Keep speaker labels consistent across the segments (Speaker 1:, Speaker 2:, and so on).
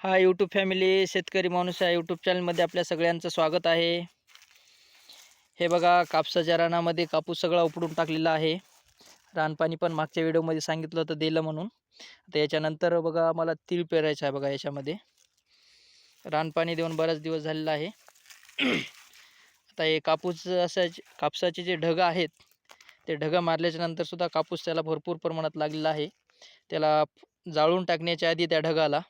Speaker 1: हा YouTube family शेतकरी माणूस या यूट्यूब चॅनलमध्ये आपल्या सगळ्यांचं स्वागत आहे. हे बघा कापसाच्या रानामध्ये कापूस सगळा उपडून टाकलेला आहे. रानपाणी पण मागच्या व्हिडिओमध्ये सांगितलं होतं दिलं म्हणून. आता याच्यानंतर बघा मला तीळ पेरायचं आहे बघा याच्यामध्ये. रानपाणी देऊन बराच दिवस झालेला आहे. आता हे कापूस असायचे कापसाचे जे ढगं आहेत ते ढगं मारल्याच्या सुद्धा कापूस त्याला भरपूर प्रमाणात लागलेला आहे. त्याला जाळून टाकण्याच्या आधी त्या ढगाला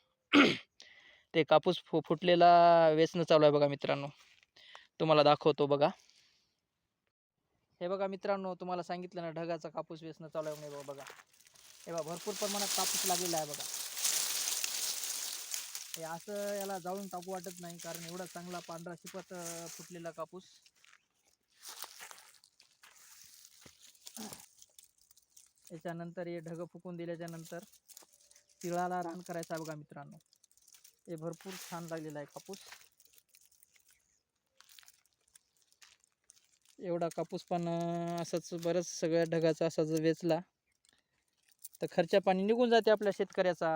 Speaker 1: ते कापूस फु फुटलेला वेचणं चालू आहे बघा मित्रांनो. तुम्हाला दाखवतो बघा. हे बघा मित्रांनो तुम्हाला सांगितलं ना ढगाचा कापूस वेचणं चालू आहे म्हणजे बघा. हे बघा भरपूर प्रमाणात कापूस लागलेला आहे बघा. हे असं याला जाळून टाकू वाटत नाही कारण एवढा चांगला पांढरा शिपत फुटलेला कापूस. त्याच्यानंतर हे ढग फुकून दिल्याच्या नंतर तिळाला रान करायचा बघा मित्रांनो. हे भरपूर छान लागलेला आहे कापूस. एवढा कापूस पण असंच असाच बरंच सगळ्या ढगाचा असा जर वेचला. तर खर्चा पाणी निघून जाते आपल्या शेतकऱ्याचा.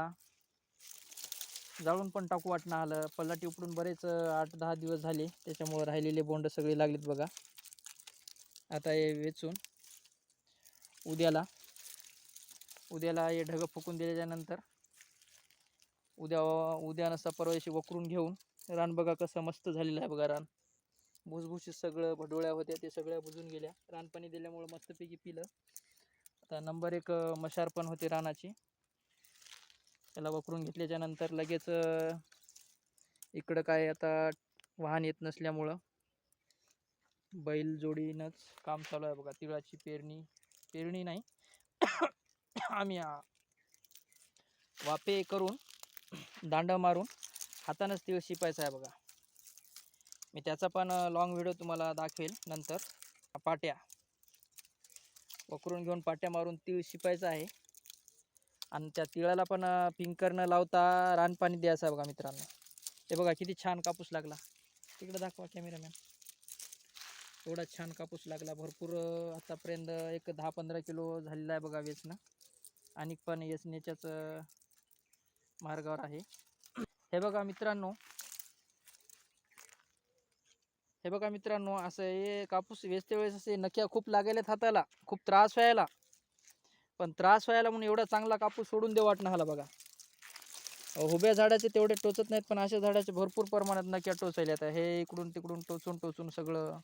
Speaker 1: जाळून पण टाकू वाटणं आलं. पल्लाटी उपडून बरेच आठ दहा दिवस झाले. त्याच्यामुळं राहिलेले बोंड सगळे लागलेत बघा. आता हे वेचून उद्याला उद्याला हे ढगं फुकून दिल्याच्यानंतर उद्या उद्या नसता परवा दिवशी वकरून घेऊन. रान बघा कसं मस्त झालेलं आहे बघा रान. भुसभुशीत सगळं भडोळ्या होत्या ते सगळ्या बुजून गेल्या. रानपाणी दिल्यामुळं मस्तपैकी पिलं. आता नंबर एक मशार पण होते रानाची. त्याला वकरून घेतल्याच्यानंतर लगेच इकडं काय आता वाहन येत नसल्यामुळं बैल जोडीनंच काम चालू आहे बघा. तिळाची पेरणी पेरणी नाही. आम्ही वापे करून दांड मारून हातानंच तीळ शिपायचा आहे बघा. मी त्याचा पण लॉंग व्हिडिओ तुम्हाला दाखवेल नंतर. पाट्या. वकरून घेऊन पाट्या मारून तीळ शिपायचा आहे. आणि त्या तिळाला पण पिंकर न लावता रानपाणी द्यायचं आहे बघा मित्रांनो. हे बघा किती छान कापूस लागला. तिकडे दाखवा कॅमेरामॅन एवढा छान कापूस लागला. भरपूर आतापर्यंत एक दहा पंधरा किलो झालेला आहे बघा वेचणं. आणि पण वेचण्याच्याच मार्गावर आहे. हे बघा मित्रांनो. हे बघा मित्रांनो असं हे कापूस वेचते वेळेस असे नक्या खूप लागायला हाताला. खूप त्रास व्हायला. पण त्रास व्हायला म्हणून एवढा चांगला कापूस सोडून देऊ वाटणं हाला बघा उभ्या झाडाचे तेवढे टोचत नाहीत पण अशा झाडाचे भरपूर प्रमाणात नक्या टोचायला आता हे इकडून तिकडून टोचून टोचून सगळं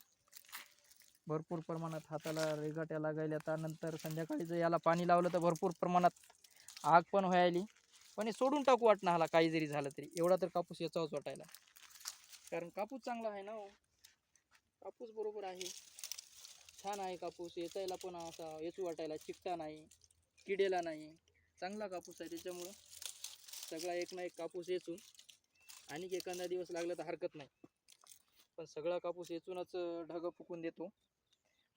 Speaker 1: भरपूर प्रमाणात हाताला रेगाट्या लागायला त्यानंतर संध्याकाळी जर याला पाणी लावलं तर भरपूर प्रमाणात आग पण व्हायली. पण हे सोडून टाकू वाटणं हाला काही जरी झालं तरी. एवढा तर कापूस याचाच वाटायला. कारण कापूस चांगला आहे ना हो. कापूस बरोबर आहे. छान आहे कापूस. येचायला पण असा येचू वाटायला. चिकटा नाही. किडेला नाही. चांगला कापूस आहे त्याच्यामुळं. सगळा एक ना एक कापूस वेचून आणि एखादा दिवस लागला तर हरकत नाही. पण सगळा कापूस येचूनच ढग फुकून देतो.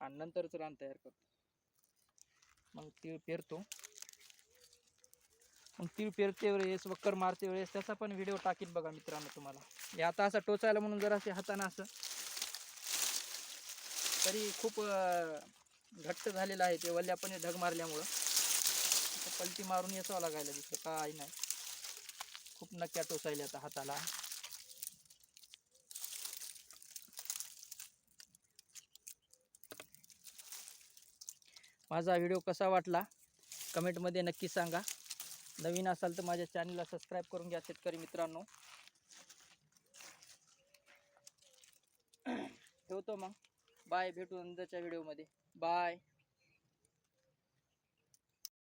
Speaker 1: आणि नंतरच रान तयार करतो. मग तीळ पेरतो. मग तीळ पेरते वेळेस वक्कर मारते वेळेस त्याचा पण व्हिडिओ टाकीन बघा मित्रांनो तुम्हाला. हे आता असं टोचायला म्हणून जरा असे हाताने असं तरी खूप घट्ट झालेलं आहे. ते वल्यापणे ढग मारल्यामुळं. पलटी मारून याचावं लागायला दिसतं. काय नाही. खूप नक्या टोचायला आता हाताला. माझा व्हिडिओ कसा वाटला? कमेंटमध्ये नक्की सांगा. नवीन असाल तर माझ्या चॅनलला सबस्क्राईब करून घ्या शेतकरी मित्रांनो. ठेवतो मग. बाय भेटू नंतरच्या व्हिडिओमध्ये. बाय